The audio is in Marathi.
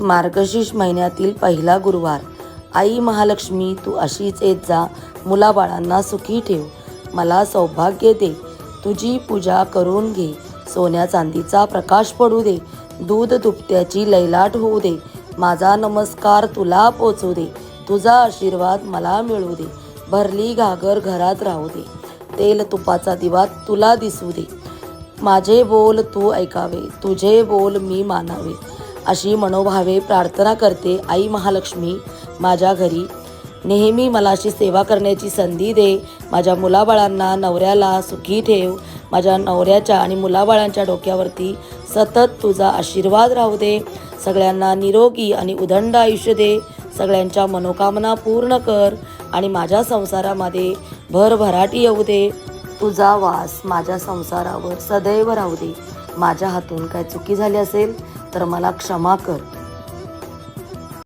मार्गशीर्ष महिन्यातील पहिला गुरुवार. आई महालक्ष्मी तू अशीच येत जा. मुलाबाळांना सुखी ठेव. मला सौभाग्य दे. तुझी पूजा करून घे. सोन्या चांदीचा प्रकाश पडू दे. दूध दुभत्याची लैलाट होऊ दे. माझा नमस्कार तुला पोचू दे. तुझा आशीर्वाद मला मिळू दे. भरली घागर घरात राहू दे. तेल तुपाचा दिवा तुला दिसू दे. माझे बोल तू ऐकावे. तुझे बोल मी मानावे. अशी मनोभावे प्रार्थना करते आई महालक्ष्मी माझ्या घरी. नेहमी मला अशी सेवा करण्याची संधी दे. माझ्या मुलाबाळांना नवऱ्याला सुखी ठेव. माझ्या नवऱ्याच्या आणि मुलाबाळांच्या डोक्यावरती सतत तुझा आशीर्वाद राहू दे. सगळ्यांना निरोगी आणि उदंड आयुष्य दे. सगळ्यांच्या मनोकामना पूर्ण कर आणि माझ्या संसारामध्ये भरभराटी येऊ दे. तुझा वास माझ्या संसारावर सदैव राहू दे. माझ्या हातून काय चुकी झाली असेल? तर मला क्षमा कर.